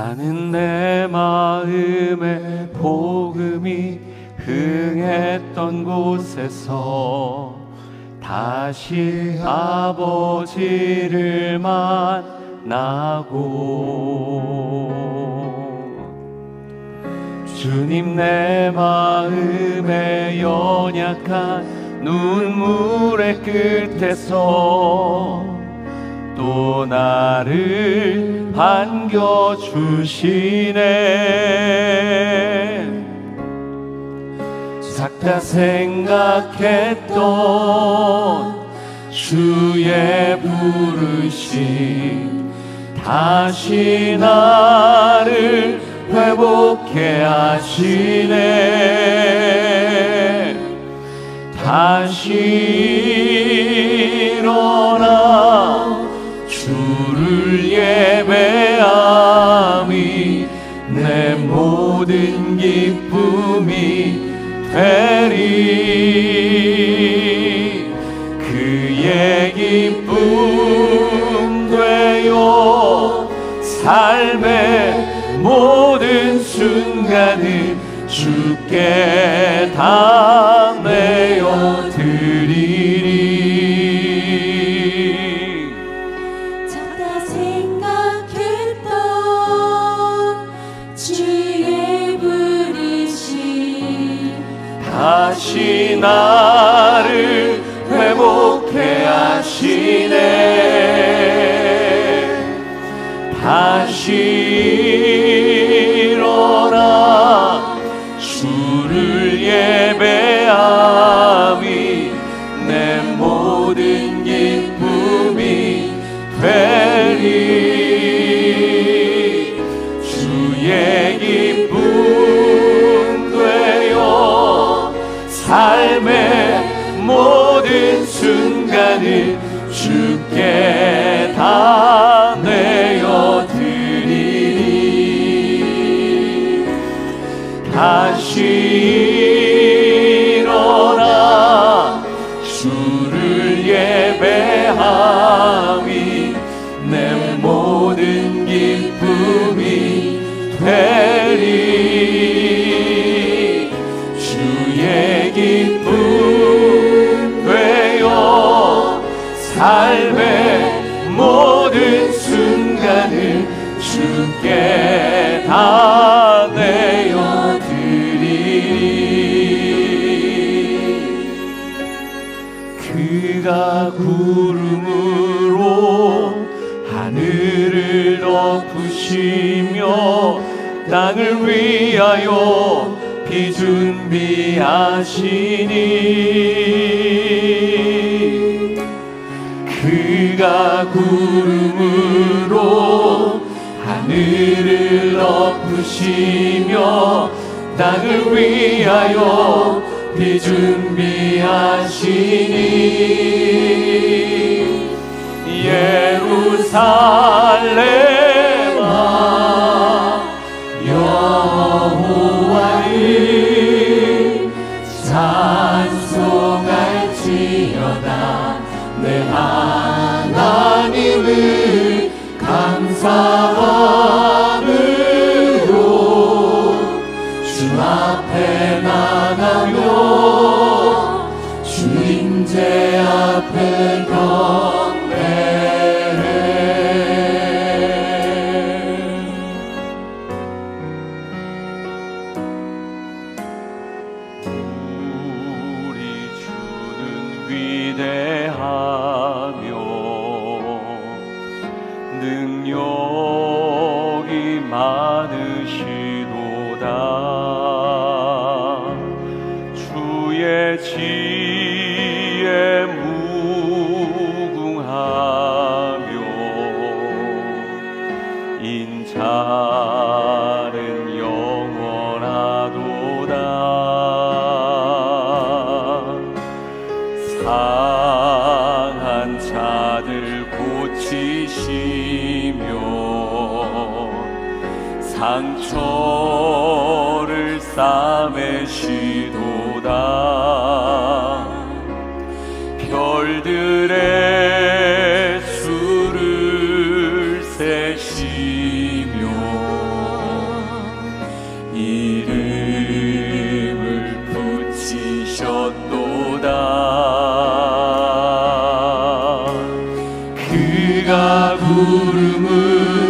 나는 내 마음에 복음이 흥했던 곳에서 다시 아버지를 만나고 주님 내 마음에 연약한 눈물의 끝에서 또 나를 반겨주시네. 작다 생각했던 주의 부르심 다시 나를 회복해 하시네. 다시 기쁨 되어 삶의 모든 순간을 주께 다 내어 드리리. 작다 생각했던 주의 부르심. 다시 나 삶의 모든 순간을 주께 삶의 모든 순간을 주께 다 내어 드리리. 그가 구름으로 하늘을 덮으시며 땅을 위하여 비준비하시니 그가 구름으로 하늘을 덮으시며 땅을 위하여 비준비하시니 예루살렘 능력이 많으시도다. 주의 무궁하며 인자 상처를 싸매시도다. 별들의 수를 세시며 이름을 붙이셨도다. 그가 구름을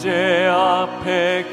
문제 앞에